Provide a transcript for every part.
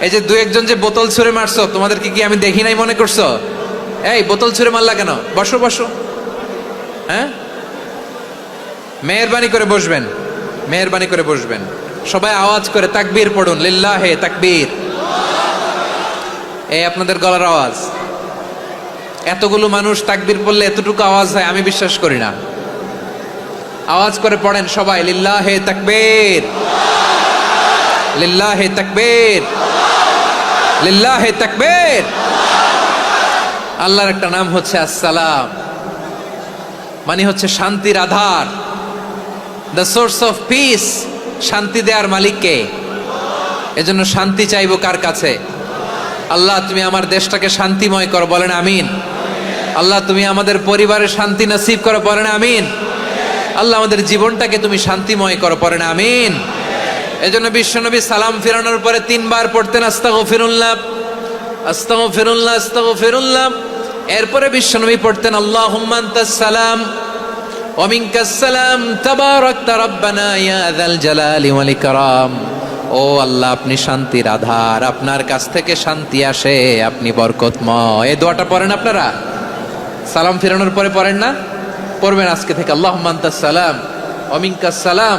এই যে দু একজন যে বোতল ছুঁড়ে মারছো, তোমাদেরকে কি আমি দেখি নাই মনে করছ? এই, বোতল ছুঁড়ে মারলা কেন? বসো বসো। হ্যাঁ? মেহরবানি করে বসবেন। মেহরবানি করে বসবেন। সবাই আওয়াজ করে তাকবীর পড়ুন। লিল্লাহে তাকবীর। এই আপনাদের গলার আওয়াজ। এতগুলো মানুষ তাকবীর পড়লে এতটুকু আওয়াজ হয়, আমি বিশ্বাস করি না। আওয়াজ করে পড়েন সবাই, লিল্লাহে তাকবীর। লিল্লাহে তাকবীর। লিল্লাহে তাকবীর। আল্লাহর একটা নাম হচ্ছে আসসালাম। মানে হচ্ছে শান্তির আধার। দ্য সোর্স অফ পিস, শান্তি দেওয়ার মালিককে। এজন্য শান্তি চাইব কার কাছে? আল্লাহ, তুমি আমার দেশটাকে শান্তিময় করো, বলেন আমিন। আল্লাহ, তুমি আমাদের পরিবারের শান্তি নসিব করো, বলেন আমিন। আল্লাহ, আমাদের জীবনটাকে তুমি শান্তিময় করো পড়েন আমিন। এজন্য বিশ্বনবী সালাম ফেরানোর পরে তিনবার পড়তেন আস্তাগো ফিরুল্লাহ আস্তাগো ফিরুল্লাহ আস্তাগো ফিরুল্লাহ এরপরে বিশ্বনবী পড়তেন আল্লাহ সালাম ওমিনকাস সালাম, তাবারাকতা রব্বানা ইয়া যাল জালালি ওয়াল ইকরাম। ও আল্লাহ, আপনি শান্তির আধার আপনার কাছ থেকে শান্তি আসে, আপনি বরকতময়। এই দোয়াটা পড়েন আপনারা? সালাম ফেরানোর পরে পড়েন না? পড়বেন আজকে থেকে আল্লাহ সালাম অমিনকা সালাম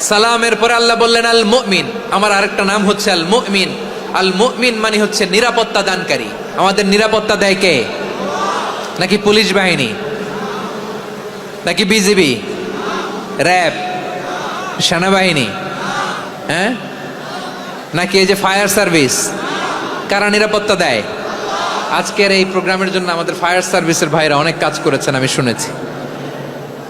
সালামের পরে আল্লাহ বললেন, আল মুমিন। আমার আরেকটা নাম হচ্ছে আল মুমিন। আল মুমিন মানে হচ্ছে নিরাপত্তা দানকারী। আমাদের নিরাপত্তা দেয় কে? নাকি পুলিশ বাহিনী? নাকি বিজিবি? র্যাব? সেনাবাহিনী? হ্যাঁ? নাকি এই যে ফায়ার সার্ভিস? কারা নিরাপত্তা দেয়? আজকের এই প্রোগ্রামের জন্য আমাদের ফায়ার সার্ভিসের ভাইরা অনেক কাজ করেছেন, আমি শুনেছি।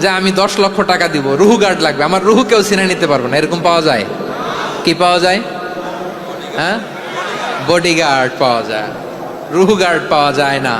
যে আমি দশ লক্ষ টাকা দিব, রুহু গার্ড লাগবে। আমার রুহু কেউ চিনে নিতে পারব না। এরকম পাওয়া যায়? কি পাওয়া যায়? হ্যাঁ? বডিগার্ড পাওয়া যায়। রুহু গার্ড পাওয়া যায় না।